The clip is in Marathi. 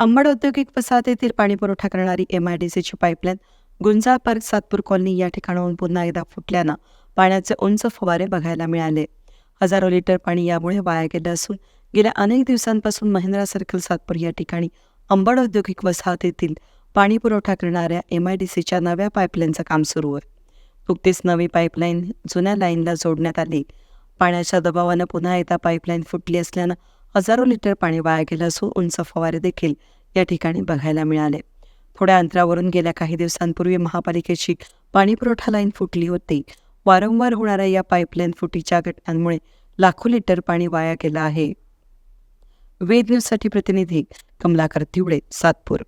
अंबड औद्योगिक वसाहतीतील पाणी पुरवठा करणारी एम आय डी सीची pipeline Gunjal park Satpur colony या ठिकाणाहून पुन्हा एकदा फुटल्यानं पाण्याचे उंच फवारे बघायला मिळाले. हजारो लिटर पाणी यामुळे वाया गेलं असून गेल्या अनेक दिवसांपासून महिंद्रा सर्कल सातपूर या ठिकाणी अंबड औद्योगिक वसाहतीतील पाणी पुरवठा करणाऱ्या एम आय डी सीच्या नव्या पाईपलाईनचं काम सुरू आहे. नुकतीच नवी पाईपलाईन जुन्या लाईनला जोडण्यात आली. पाण्याच्या दबावानं पुन्हा एकदा पाईपलाईन फुटली असल्यानं हजारो लिटर पाणी वाया गेलं असून उंच फवारे देखील या ठिकाणी बघायला मिळाले. थोड्या अंतरावरून गेल्या काही दिवसांपूर्वी महापालिकेची पाणीपुरवठा लाईन फुटली होती. वारंवार होणाऱ्या या पाईपलाईन फुटीच्या घटनांमुळे लाखो लिटर पाणी वाया गेलं आहे. वेद न्यूजसाठी प्रतिनिधी कमलाकर तिवडे सातपूर.